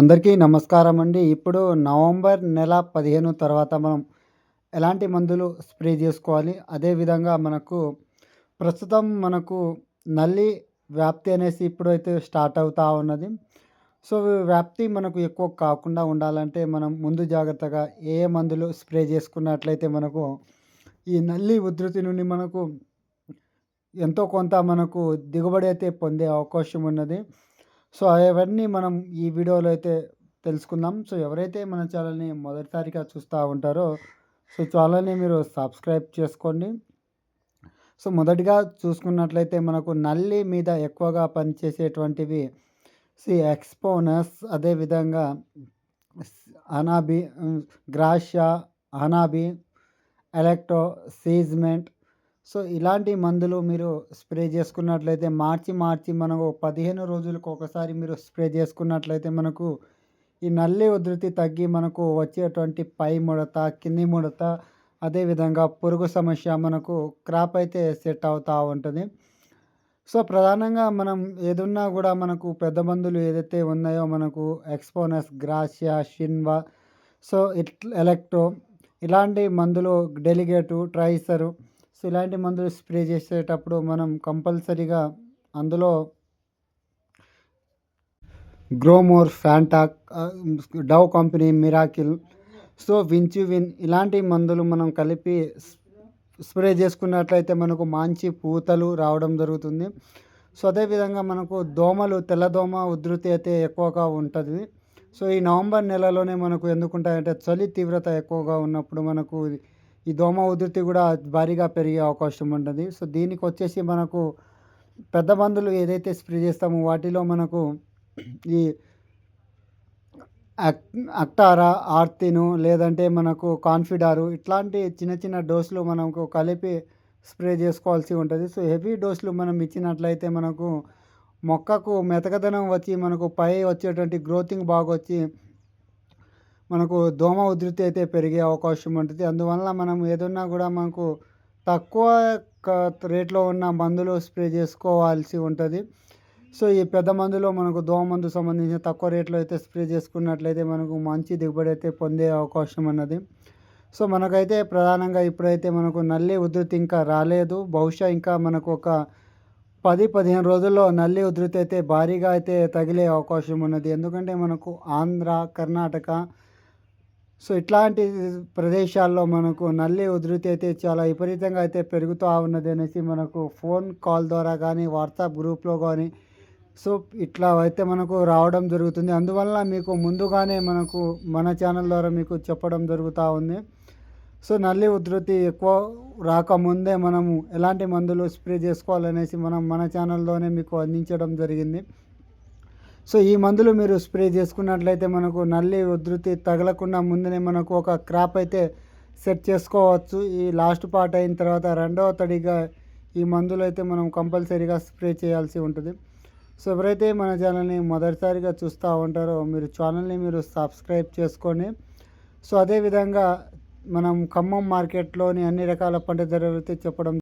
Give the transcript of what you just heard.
అందరికీ నమస్కారం అండి. ఇప్పుడు నవంబర్ నెల పదిహేను తర్వాత మనం ఎలాంటి మందులు స్ప్రే చేసుకోవాలి? అదేవిధంగా మనకు ప్రస్తుతం మనకు నల్లి వ్యాప్తి అనేసి ఇప్పుడైతే స్టార్ట్ అవుతూ ఉన్నది. సో వ్యాప్తి మనకు ఎక్కువ కాకుండా ఉండాలంటే మనం ముందు జాగ్రత్తగా ఏ ఏ మందులు స్ప్రే చేసుకున్నట్లయితే మనకు ఈ నల్లి ఉధృతి నుండి మనకు ఎంతో కొంత మనకు దిగుబడి అయితే పొందే అవకాశం ఉన్నది. సో అవన్నీ మనం ఈ వీడియోలో అయితే తెలుసుకుందాం. సో ఎవరైతే మన ఛానల్ని మొదటిసారిగా చూస్తూ ఉంటారో సో ఛానల్ని మీరు సబ్స్క్రైబ్ చేసుకోండి. సో మొదటిగా చూసుకున్నట్లయితే మనకు నల్లి మీద ఎక్కువగా పనిచేసేటువంటివి సి ఎక్స్పోనస్ అదేవిధంగా అనాబి గ్రాషియా అనాబి ఎలక్ట్రో సీజ్మెంట్ సో ఇలాంటి మందులు మీరు స్ప్రే చేసుకున్నట్లయితే మార్చి మార్చి మనకు పదిహేను రోజులకు ఒకసారి మీరు స్ప్రే చేసుకున్నట్లయితే మనకు ఈ నల్లి ఉధృతి తగ్గి మనకు వచ్చేటువంటి పై ముడత కింది ముడత అదేవిధంగా పురుగు సమస్య మనకు క్రాప్ అయితే సెట్ అవుతూ ఉంటుంది. సో ప్రధానంగా మనం ఏదున్నా కూడా మనకు పెద్ద మందులు ఏదైతే ఉన్నాయో మనకు ఎక్స్పోనస్ గ్రాసియా షిన్వా సో ఇట్ ఎలక్ట్రో ఇలాంటి మందులు డెలిగేటు ట్రైసరు సో ఇలాంటి మందులు స్ప్రే చేసేటప్పుడు మనం కంపల్సరీగా అందులో Gromor Fantac Dow company Miracle so win ఇలాంటి మందులు మనం కలిపి స్ప్రే చేసుకున్నట్లయితే మనకు మంచి పూతలు రావడం జరుగుతుంది. సో అదేవిధంగా మనకు దోమలు తెల్లదోమ ఉధృతి అయితే ఎక్కువగా ఉంటుంది. సో ఈ నవంబర్ నెలలోనే మనకు ఎందుకుంటాయంటే చలి తీవ్రత ఎక్కువగా ఉన్నప్పుడు మనకు ఈ దోమ ఉధృతి కూడా భారీగా పెరిగే అవకాశం ఉంటుంది. సో దీనికి వచ్చేసి మనకు పెద్ద మందులు ఏదైతే స్ప్రే చేస్తామో వాటిలో మనకు ఈ అక్టారా ఆర్తిను లేదంటే మనకు కాన్ఫిడారు ఇట్లాంటి చిన్న చిన్న డోసులు మనకు కలిపి స్ప్రే చేసుకోవాల్సి ఉంటుంది. సో హెవీ డోసులు మనం ఇచ్చినట్లయితే మనకు మొక్కకు మెతకదనం వచ్చి మనకు పై వచ్చేటువంటి గ్రోతింగ్ బాగా వచ్చి మనకు దోమ ఉధృతి అయితే పెరిగే అవకాశం ఉంటుంది. అందువల్ల మనం ఏదన్నా కూడా మనకు తక్కువ రేట్లో ఉన్న మందులు స్ప్రే చేసుకోవాల్సి ఉంటుంది. సో ఈ పెద్ద మందులో మనకు దోమ మందు సంబంధించిన తక్కువ రేట్లో అయితే స్ప్రే చేసుకున్నట్లయితే మనకు మంచి దిగుబడి అయితే పొందే అవకాశం ఉన్నది. సో మనకైతే ప్రధానంగా ఇప్పుడైతే మనకు నల్లి ఉధృతి ఇంకా రాలేదు. బహుశా ఇంకా మనకు ఒక పది పదిహేను రోజుల్లో నల్లి ఉధృతి అయితే భారీగా అయితే తగిలే అవకాశం ఉన్నది. ఎందుకంటే మనకు ఆంధ్ర కర్ణాటక సో ఇట్లాంటి ప్రదేశాల్లో మనకు నల్లి ఉధృతి అయితే చాలా విపరీతంగా అయితే పెరుగుతూ ఉన్నది అనేసి మనకు ఫోన్ కాల్ ద్వారా కానీ వాట్సాప్ గ్రూప్లో కానీ సో ఇట్లా అయితే మనకు రావడం జరుగుతుంది. అందువల్ల మీకు ముందుగానే మనకు మన ఛానల్ ద్వారా మీకు చెప్పడం జరుగుతూ ఉంది. సో నల్లి ఉధృతి ఎక్కువ రాకముందే మనము ఎలాంటి మందులు స్ప్రే చేసుకోవాలనేసి మనం మన ఛానల్లోనే మీకు అందించడం జరిగింది. సో ఈ మందులు మీరు స్ప్రే చేసుకున్నట్లయితే మనకు నల్లి ఉధృతి తగలకుండా ముందునే మనకు ఒక క్రాప్ అయితే సెట్ చేసుకోవచ్చు. ఈ లాస్ట్ పార్ట్ అయిన తర్వాత రెండవ తడిగా ఈ మందులు అయితే మనం కంపల్సరీగా స్ప్రే చేయాల్సి ఉంటుంది. సో ఎవరైతే మన ఛానల్ని మొదటిసారిగా చూస్తూ ఉంటారో మీరు ఛానల్ని మీరు సబ్స్క్రైబ్ చేసుకొని సో అదేవిధంగా మనం ఖమ్మం మార్కెట్లోని అన్ని రకాల పంట ధరలు అయితే చెప్పడం